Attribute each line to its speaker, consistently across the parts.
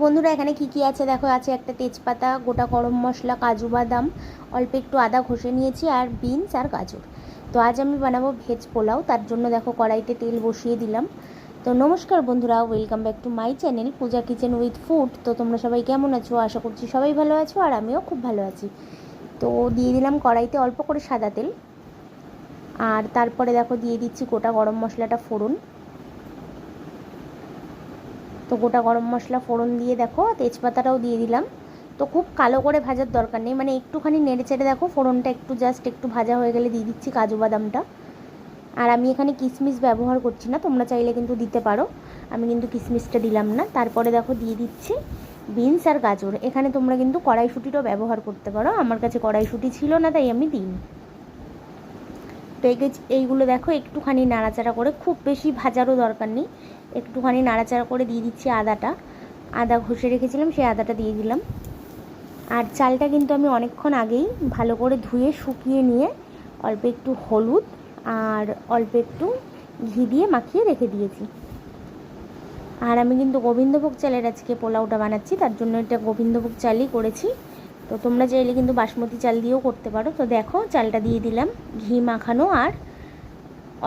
Speaker 1: বন্ধুরা, এখানে কি কি আছে? দেখো, আছে একটা তেজপাতা, গোটা গরম মশলা, কাজু বাদাম, অল্প একটু আদা ঘষে নিয়েছি, আর বিনস আর গাজর। তো আজ আমি বানাবো ভেজ পোলাও, তার জন্য দেখো কড়াইতে তেল বসিয়ে দিলাম। তো নমস্কার বন্ধুরা welcome back to my channel Puja kitchen with food তো তোমরা সবাই কেমন আছো? আশা করছি সবাই ভালো আছো, আর আমিও খুব ভালো আছি। তো দিয়ে দিলাম কড়াইতে অল্প করে সাদা তেল। আর তারপরে দেখো দিয়ে দিচ্ছি গোটা গরম মশলাটা ফোড়ন। তো গোটা গরম মশলা ফোড়ন দিয়ে দেখো, তেজপাতাটাও দিয়ে দিলাম। তো খুব কালো করে ভাজার দরকার নেই মানে একটুখানি নেড়ে চেড়ে দেখো, ফোড়নটা একটু জাস্ট একটু ভাজা হয়ে গেলে দিয়ে দিচ্ছি কাজু বাদামটা। আর আমি এখানে কিশমিশ ব্যবহার করছি না, তোমরা চাইলে কিন্তু দিতে পারো। আমি কিন্তু কিশমিশটা দিলাম না। তারপরে দেখো দিয়ে দিচ্ছি বিনস আর গাজর। এখানে তোমরা কিন্তু কড়াইশুঁটিটাও ব্যবহার করতে পারো, আমার কাছে কড়াইশুঁটি ছিল না, তাই আমি দিই তো এইগুলো দেখো, একটুখানি নাড়াচাড়া করে, খুব বেশি ভাজারও দরকার নেই। একটুখানি নাড়াচাড়া করে দিয়ে দিচ্ছি আদাটা। আদা ঘষে রেখেছিলাম, সেই আদাটা দিয়ে দিলাম। আর চালটা কিন্তু আমি অনেকক্ষণ আগেই ভালো করে ধুয়ে, শুকিয়ে নিয়ে অল্প একটু হলুদ আর অল্প একটু ঘি দিয়ে মাখিয়ে রেখে দিয়েছি। আর আমি কিন্তু গোবিন্দভোগ চালের আজকে পোলাওটা বানাচ্ছি, তার জন্য এটা গোবিন্দভোগ চালই করেছি। তো তোমরা চাইলে কিন্তু বাসমতি চাল দিয়েও করতে পারো। তো দেখো, চালটা দিয়ে দিলাম, ঘি মাখানো আর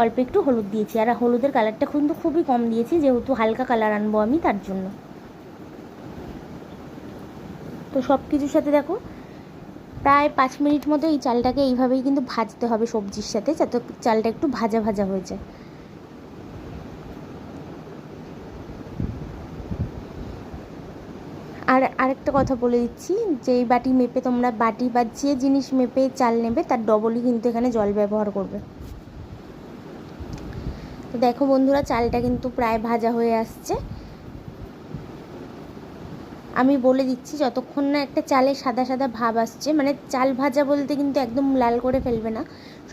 Speaker 1: অল্প একটু হলুদ দিয়েছি। আর হলুদের কালারটা কিন্তু খুবই কম দিয়েছি, যেহেতু হালকা কালার আনব আমি, তার জন্য। তো সব কিছুর সাথে দেখো, প্রায় পাঁচ মিনিট মতো এই চালটাকে এইভাবেই কিন্তু ভাজতে হবে সবজির সাথে, যাতে চালটা একটু ভাজা ভাজা হয়ে যায়। আর আরেকটা কথা বলে দিচ্ছি, যে এই বাটি মেপে তোমরা বাটি বা যে জিনিস মেপে চাল নেবে, তার ডবলই কিন্তু এখানে জল ব্যবহার করবে। তো দেখো বন্ধুরা, চালটা কিন্তু প্রায় ভাজা হয়ে আসছে। আমি বলে দিচ্ছি, যতক্ষণ না একটা চালে সাদা সাদা ভাব আসছে মানে চাল ভাজা বলতে কিন্তু একদম লাল করে ফেলবে না।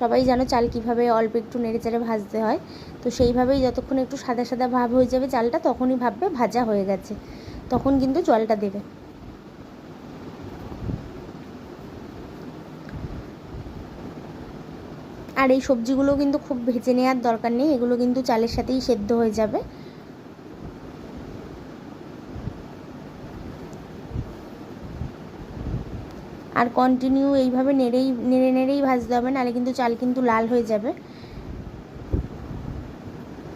Speaker 1: সবাই জানো চাল কীভাবে অল্প একটু নেড়ে চেড়ে ভাজতে হয়। তো সেইভাবেই যতক্ষণ একটু সাদা সাদা ভাব হয়ে যাবে চালটা, তখনই ভাববে ভাজা হয়ে গেছে। তখন কিন্তু জলটা দেবে। আর এই সবজিগুলো কিন্তু খুব ভেজে নেওয়ার দরকার নেই, এগুলো কিন্তু চালের সাথেই সেদ্ধ হয়ে যাবে। আর কন্টিনিউ এইভাবে নেড়েই, নেড়ে নেড়েই ভাজতে হবে, নাহলে কিন্তু চাল কিন্তু লাল হয়ে যাবে।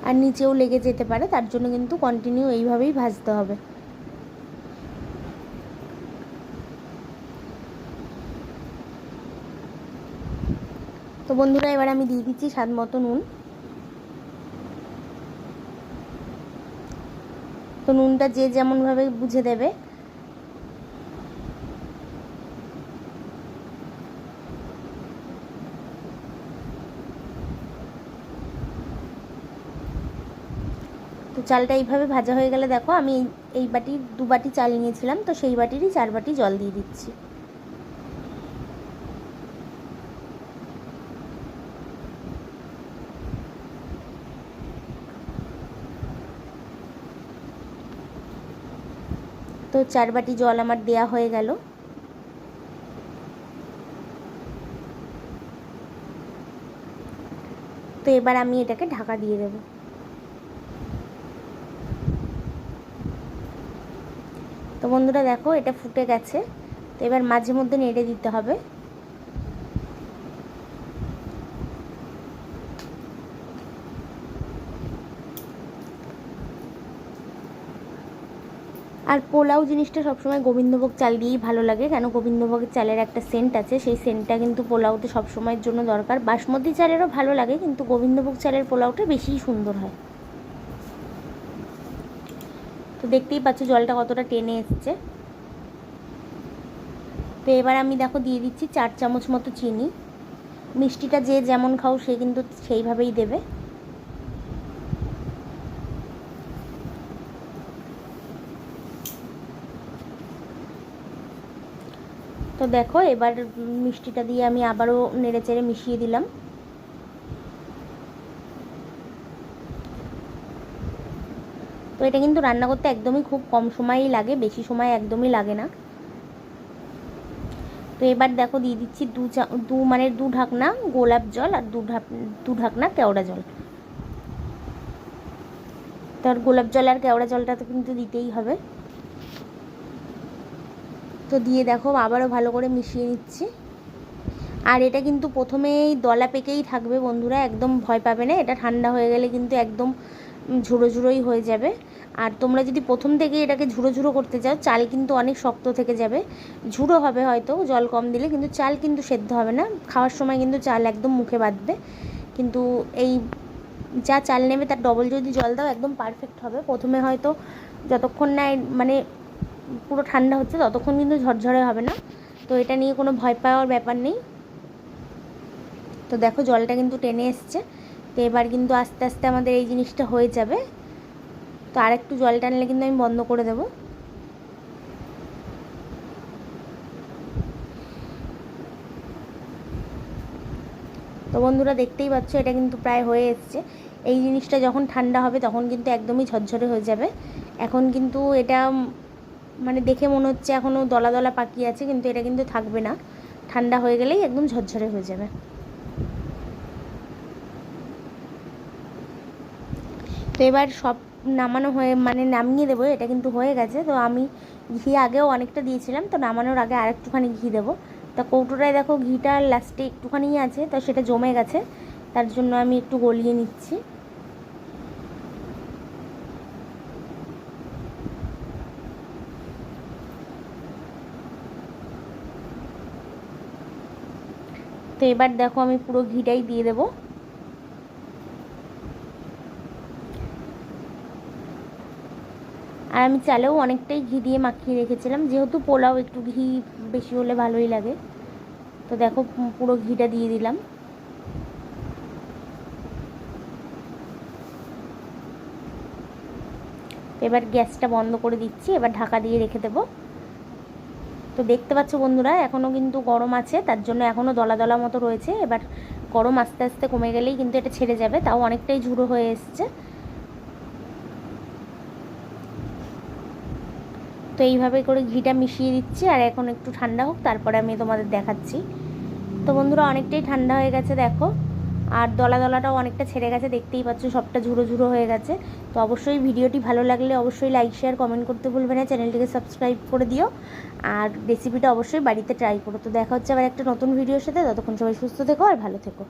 Speaker 1: আর নিচেও লেগে যেতে পারে, তার জন্য কিন্তু কন্টিনিউ এইভাবেই ভাজতে হবে। তো বন্ধুরা, এবার আমি দিয়ে দিচ্ছি স্বাদ মতো নুন। তো নুনটা যে যেমনভাবে বুঝে দেবে। তো চালটা এইভাবে ভাজা হয়ে গেলে দেখো, আমি এই বাটি দু বাটি চাল নিয়েছিলাম, তো সেই বাটিরই চার বাটি জল দিয়ে দিচ্ছি। তো চার বাটি জল আমার দেয়া হয়ে গেল। তো এবার আমি এটাকে ঢাকা দিয়ে দেব। তো বন্ধুরা দেখো, এটা ফুটে গেছে। তো এবার মাঝে মধ্যে নেড়ে দিতে হবে। আর পোলাও জিনিসটা সবসময় গোবিন্দভোগ চাল দিয়েই ভালো লাগে, কেন গোবিন্দভোগের চালের একটা সেন্ট আছে, সেই সেন্টটা কিন্তু পোলাওতে সবসময়ের জন্য দরকার। বাসমতি চালেরও ভালো লাগে, কিন্তু গোবিন্দভোগ চালের পোলাওটা বেশিই সুন্দর হয়। তো দেখতেই পাচ্ছ জলটা কতটা টেনে এসছে। তো এবার আমি দেখো দিয়ে দিচ্ছি চার চামচ মতো চিনি। মিষ্টিটা যে যেমন খাও সে কিন্তু সেইভাবেই দেবে। তো দেখো, এবার মিষ্টিটা দিয়ে আমি আবারও নেড়ে চেড়ে মিশিয়ে দিলাম। তো এটা কিন্তু রান্না করতে একদমই খুব কম সময়ই লাগে, বেশি সময় একদমই লাগে না। তো এবার দেখো, দিয়ে দিচ্ছি দু চা, দু মানে দু ঢাকনা গোলাপ জল আর দু ঢাক, দু ঢাকনা কেওড়া জল। তো আর গোলাপ জল আর কেওড়া জলটা তো কিন্তু দিতেই হবে। তো দিয়ে দেখো, আবারও ভালো করে মিশিয়ে নিচ্ছি। আর এটা কিন্তু প্রথমেই দলা পেকেই থাকবে বন্ধুরা, একদম ভয় পাবে না, এটা ঠান্ডা হয়ে গেলে কিন্তু একদম ঝুড়ো ঝুড়োই হয়ে যাবে। আর তোমরা যদি প্রথম থেকে এটাকে ঝুড়ো ঝুড়ো করতে চাও, চাল কিন্তু অনেক শক্ত থেকে যাবে। ঝুড়ো হবে হয়তো, জল কম দিলে, কিন্তু চাল কিন্তু সেদ্ধ হবে না। খাওয়ার সময় কিন্তু চাল একদম মুখে বাঁধবে। কিন্তু এই যা চাল নেবে, তার ডবল যদি জল দাও, একদম পারফেক্ট হবে। প্রথমে হয়তো যতক্ষণ না মানে পুরো ঠান্ডা হচ্ছে, ততক্ষণ কিন্তু ঝরঝরে হবে না। তো এটা নিয়ে কোনো ভয় পাওয়ার ব্যাপার নেই। তো দেখো জলটা কিন্তু টেনে এসছে। তো এবার কিন্তু আস্তে আস্তে আমাদের এই জিনিসটা হয়ে যাবে। তো আর একটু জল টানলে কিন্তু আমি বন্ধ করে দেবো। তো বন্ধুরা দেখতেই পাচ্ছ, এটা কিন্তু প্রায় হয়ে এসছে। এই জিনিসটা যখন ঠান্ডা হবে, তখন কিন্তু একদমই ঝরঝরে হয়ে যাবে। এখন কিন্তু এটা মানে দেখে মনে হচ্ছে এখনও দলা দলা পাকি আছে, কিন্তু এটা কিন্তু থাকবে না। ঠান্ডা হয়ে গেলেই একদম ঝরঝরে হয়ে যাবে। তো এবার সব নামানো হয়ে মানে নামিয়ে দেবো, এটা কিন্তু হয়ে গেছে। তো আমি ঘি আগেও অনেকটা দিয়েছিলাম, তো নামানোর আগে আর একটুখানি ঘি দেবো। তা কৌটোটায় দেখো, ঘিটা লাস্টে একটুখানি আছে, তো সেটা জমে গেছে, তার জন্য আমি একটু গলিয়ে নিচ্ছি। তো এবার দেখো আমি পুরো ঘিটাই দিয়ে দেবো। আর আমি চালেও অনেকটাই ঘি দিয়ে মাখিয়ে রেখেছিলাম, যেহেতু পোলাও একটু ঘি বেশি হলে ভালোই লাগে। তো দেখো পুরো ঘিটা দিয়ে দিলাম। এবার গ্যাসটা বন্ধ করে দিচ্ছি, এবার ঢাকা দিয়ে রেখে দেবো। তো দেখতে পাচ্ছ বন্ধুরা এখনও কিন্তু গরম আছে, তার জন্য এখনও দলা দলা মতো রয়েছে। এবার গরম আস্তে আস্তে কমে গেলেই কিন্তু এটা ছেড়ে যাবে, তাও অনেকটাই ঝুড়ো হয়ে এসছে। তো এইভাবে করে ঘিটা মিশিয়ে দিচ্ছি, আর এখন একটু ঠান্ডা হোক, তারপরে আমি তোমাদের দেখাচ্ছি। তো বন্ধুরা, অনেকটাই ঠান্ডা হয়ে গেছে, দেখো। আর দলা দলাটাও অনেকটা ছেড়ে গেছে, দেখতেই পাচ্ছ সবটা ঝুড়ো ঝুড়ো হয়ে গেছে। তো অবশ্যই ভিডিওটি ভালো লাগলে অবশ্যই লাইক শেয়ার কমেন্ট করতে ভুলবে না, চ্যানেলটিকে সাবস্ক্রাইব করে দিও। আর রেসিপিটা অবশ্যই বাড়িতে ট্রাই করো। তো দেখা হচ্ছে আবার একটা নতুন ভিডিওর সাথে, ততক্ষণ সবাই সুস্থ থেকো আর ভালো থেকো।